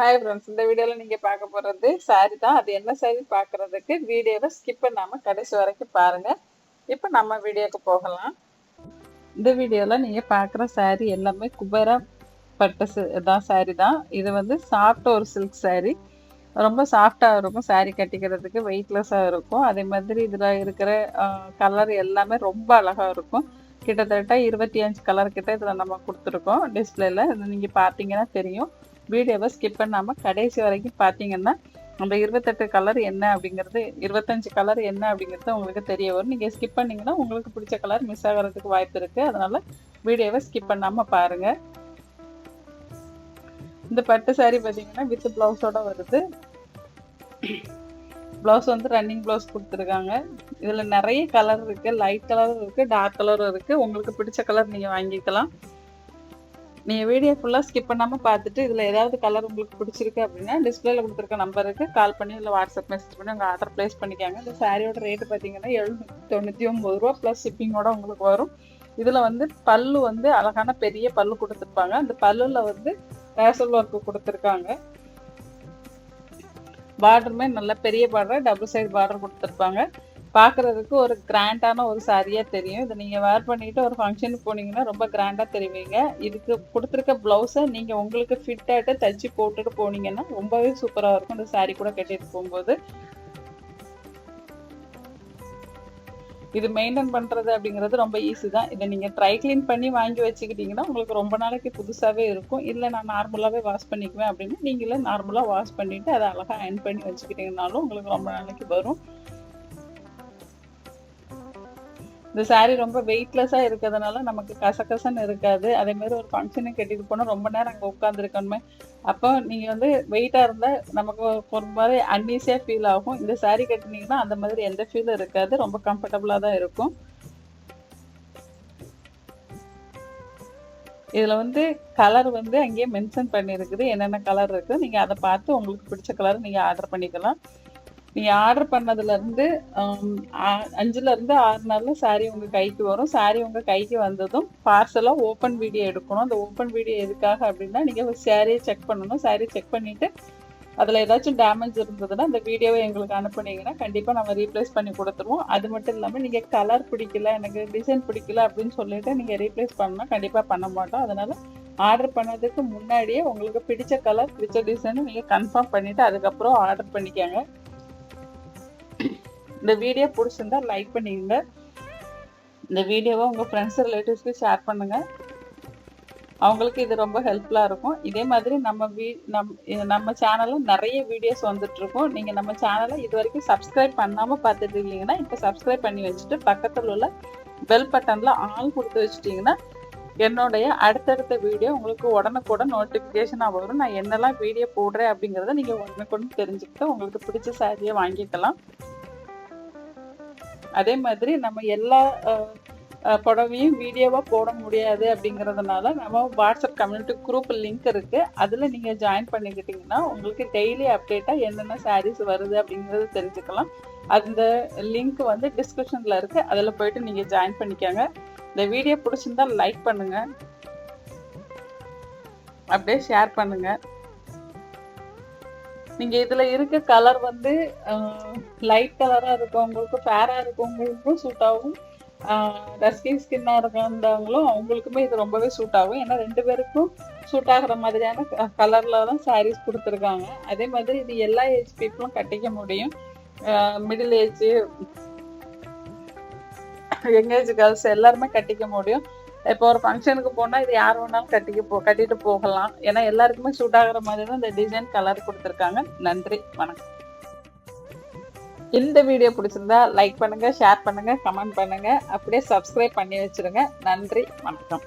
Hi friends இந்த வீடியோவில் நீங்கள் பார்க்க போகிறது சாரி தான். அது என்ன சாரி பார்க்குறதுக்கு வீடியோவை ஸ்கிப் பண்ணாமல் கடைசி வரைக்கும் பாருங்கள் இப்போ நம்ம வீடியோக்கு போகலாம். இந்த வீடியோவில் நீங்கள் பார்க்குற சாரி எல்லாமே குபேரா பட்டு தான் சாரி தான். இது வந்து சாஃப்ட் ஒரு சில்க் சாரி ரொம்ப சாஃப்டாக இருக்கும் சாரி கட்டிக்கிறதுக்கு வெயிட்லெஸ்ஸாக இருக்கும். அதே மாதிரி இதில் இருக்கிற கலர் எல்லாமே ரொம்ப அழகாக இருக்கும். கிட்டத்தட்ட இருபத்தி அஞ்சு கலர் கிட்ட இதில் நம்ம கொடுத்துருக்கோம். டிஸ்பிளேல இது நீங்கள் பார்த்தீங்கன்னா தெரியும். வீடியோவை ஸ்கிப் பண்ணாமல் கடைசி வரைக்கும் பார்த்தீங்கன்னா அந்த இருபத்தெட்டு கலர் என்ன அப்படிங்கிறது இருபத்தஞ்சு கலர் என்ன அப்படிங்கிறது உங்களுக்கு தெரிய வரும். நீங்கள் ஸ்கிப் பண்ணிங்கன்னா உங்களுக்கு பிடிச்ச கலர் மிஸ் ஆகிறதுக்கு வாய்ப்பு இருக்குது அதனால் வீடியோவை ஸ்கிப் பண்ணாமல் பாருங்கள் இந்த பட்டு சாரீ பார்த்தீங்கன்னா வித் ப்ளவுஸோட வருது. ப்ளவுஸ் வந்து ரன்னிங் ப்ளவுஸ் கொடுத்துருக்காங்க. இதில் நிறைய கலர் இருக்குது லைட் கலரும் இருக்குது டார்க் கலரும் இருக்குது உங்களுக்கு பிடிச்ச கலர் நீங்கள் வாங்கிக்கலாம். நீங்கள் வீடியோ ஃபுல்லாக ஸ்கிப் பண்ணாமல் பார்த்துட்டு இதில் ஏதாவது கலர் உங்களுக்கு பிடிச்சிருக்கு அப்படின்னா டிஸ்பிளேல கொடுத்துருக்க நம்பருக்கு கால் பண்ணி இல்லை வாட்ஸ்அப் மெசேஜ் பண்ணி உங்கள் ஆர்டர் ப்ளேஸ் பண்ணிக்காங்க. இந்த சாரியோட ரேட்டு பார்த்தீங்கன்னா எழுநூற்றி தொண்ணூற்றி ஒம்பது ரூபா ப்ளஸ் ஷிப்பிங்கோட உங்களுக்கு வரும். இதில் வந்து பல்லு வந்து அழகான பெரிய பல்லு கொடுத்துருப்பாங்க. அந்த பல்லுல வந்து ரேசல் ஒர்க்கு கொடுத்துருக்காங்க. பார்டருமே நல்ல பெரிய பார்டர் டபுள் சைடு பார்டர் கொடுத்துருப்பாங்க. பார்க்குறதுக்கு ஒரு கிராண்டான ஒரு சாரியாக தெரியும். இதை நீங்கள் வேர் பண்ணிட்டு ஒரு ஃபங்க்ஷனுக்கு போனீங்கன்னா ரொம்ப கிராண்டாக தெரிவிங்க. இதுக்கு கொடுத்துருக்க ப்ளவுஸை நீங்கள் உங்களுக்கு ஃபிட் ஆகிட்டு தச்சு போட்டுட்டு போனீங்கன்னா ரொம்பவே சூப்பராக இருக்கும். இந்த சாரி கூட கட்டிட்டு போகும்போது. இது மெயின்டைன் பண்ணுறது அப்படிங்கிறது ரொம்ப ஈஸி தான். இதை நீங்கள் ட்ரை க்ளீன் பண்ணி வாங்கி வச்சுக்கிட்டிங்கன்னா உங்களுக்கு ரொம்ப நாளைக்கு புதுசாகவே இருக்கும். இல்லை நான் நார்மலாகவே வாஷ் பண்ணிக்குவேன் அப்படின்னா நீங்களே நார்மலாக வாஷ் பண்ணிவிட்டு அதை அழகாக அயன் பண்ணி வச்சுக்கிட்டிங்கனாலும் உங்களுக்கு ரொம்ப நாளைக்கு வரும். இந்த சாரீ ரொம்ப வெயிட்லெஸ்ஸாக இருக்கிறதுனால நமக்கு கசகசன்னு இருக்காது. அதே மாதிரி ஒரு ஃபங்க்ஷனுக்கு கட்டிட்டு போனால் ரொம்ப நேரம் அங்கே உட்காந்துருக்கணுமே அப்போ நீங்கள் வந்து வெயிட்டாக இருந்தால் நமக்கு ஒரு மாதிரி அன்ஈஸியாக ஃபீல் ஆகும். இந்த சாரீ கட்டினீங்கன்னா அந்த மாதிரி எந்த ஃபீலும் இருக்காது. ரொம்ப கம்ஃபர்டபுளாக தான் இருக்கும். இதில் வந்து கலர் வந்து அங்கேயே மென்ஷன் பண்ணியிருக்குது. என்னென்ன கலர் இருக்குது நீங்கள் அதை பார்த்து உங்களுக்கு பிடிச்ச கலர் நீங்கள் ஆர்டர் பண்ணிக்கலாம். நீங்கள் ஆர்டர் பண்ணதுலேருந்து um, அஞ்சுலேருந்து ஆறு நாளில் சாரீ உங்கள் கைக்கு வரும். சாரீ உங்கள் கைக்கு வந்ததும் பார்சலாக ஓப்பன் வீடியோ எடுக்கணும். அந்த ஓப்பன் வீடியோ எதுக்காக அப்படின்னா நீங்கள் சாரியை செக் பண்ணணும். சாரியை செக் பண்ணிவிட்டு அதில் ஏதாச்சும் டேமேஜ் இருந்ததுன்னா அந்த வீடியோவை எங்களுக்கு அனுப்புனீங்கன்னா கண்டிப்பாக நம்ம ரீப்ளேஸ் பண்ணி கொடுத்துருவோம். அது மட்டும் இல்லாமல் நீங்கள் கலர் பிடிக்கல எனக்கு டிசைன் பிடிக்கல அப்படின்னு சொல்லிட்டு நீங்கள் ரீப்ளேஸ் பண்ணால் கண்டிப்பாக பண்ண மாட்டோம். அதனால் ஆர்டர் பண்ணதுக்கு முன்னாடியே உங்களுக்கு பிடிச்ச கலர் பிடிச்ச டிசைன் நீங்கள் கன்ஃபார்ம் பண்ணிவிட்டு அதுக்கப்புறம் ஆர்டர் பண்ணிக்கோங்க. இந்த வீடியோ பிடிச்சிருந்தா லைக் பண்ணிக்கோங்க. இந்த வீடியோவை உங்கள் ஃப்ரெண்ட்ஸ் ரிலேட்டிவ்ஸ்க்கு ஷேர் பண்ணுங்கள் அவங்களுக்கு இது ரொம்ப ஹெல்ப்ஃபுல்லாக இருக்கும். இதே மாதிரி நம்ம வீ நம் இது நம்ம சேனலில் நிறைய வீடியோஸ் வந்துட்ருக்கோம் நீங்கள் நம்ம சேனலை இது வரைக்கும் சப்ஸ்கிரைப் பண்ணாமல் பார்த்துட்டு இருக்கீங்கன்னா இப்போ சப்ஸ்கிரைப் பண்ணி வச்சுட்டு பக்கத்தில் உள்ள பெல் பட்டனில் ஆள் கொடுத்து வச்சுட்டிங்கன்னா என்னுடைய அடுத்தடுத்த வீடியோ உங்களுக்கு உடனுக்குடன் நோட்டிஃபிகேஷனாக வரும். நான் என்னெல்லாம் வீடியோ போடுறேன் அப்படிங்கிறத நீங்கள் உடனுக்குடன் தெரிஞ்சுக்கிட்டு உங்களுக்கு பிடிச்ச சாரியை வாங்கிக்கலாம். அதே மாதிரி நம்ம எல்லா புடவையும் வீடியோவாக போட முடியாது அப்படிங்கிறதுனால நம்ம வாட்ஸ்அப் கம்யூனிட்டி குரூப் லிங்க் இருக்குது அதில் நீங்கள் ஜாயின் பண்ணிக்கிட்டிங்கன்னா உங்களுக்கு டெய்லி அப்டேட்டாக என்னென்ன சாரீஸ் வருது அப்படிங்கிறத தெரிஞ்சுக்கலாம். அந்த லிங்க் வந்து டிஸ்கிரிப்ஷனில் இருக்குது அதில் போயிட்டு நீங்கள் ஜாயின் பண்ணிக்கோங்க. இந்த வீடியோ பிடிச்சிருந்தா லைக் பண்ணுங்கள் அப்படியே ஷேர் பண்ணுங்கள் நீங்கள் இதில் இருக்க கலர் வந்து லைட் கலராக இருக்கவங்களுக்கும் ஃபேராக இருக்கவங்களுக்கும் சூட் ஆகும். டஸ்கி ஸ்கின்னாக இருக்கிறவங்களும் அவங்களுக்குமே இது ரொம்பவே சூட் ஆகும். ஏன்னா ரெண்டு பேருக்கும் சூட் ஆகிற மாதிரியான கலரில் தான் சாரீஸ் கொடுத்துருக்காங்க. அதே மாதிரி இது எல்லா ஏஜ் பீப்புளும் கட்டிக்க முடியும். Middle age young age girls எல்லாருமே கட்டிக்க முடியும். இப்போ ஒரு ஃபங்க்ஷனுக்கு போனால் இது யார் வேணாலும் கட்டிக்க போ கட்டிட்டு போகலாம். ஏன்னா எல்லாருக்குமே சூட் ஆகுற மாதிரி தான் இந்த டிசைன் கலர் கொடுத்துருக்காங்க. நன்றி வணக்கம். இந்த வீடியோ பிடிச்சிருந்தா லைக் பண்ணுங்க ஷேர் பண்ணுங்க கமெண்ட் பண்ணுங்க. அப்படியே சப்ஸ்கிரைப் பண்ணி வச்சிருங்க. நன்றி வணக்கம்.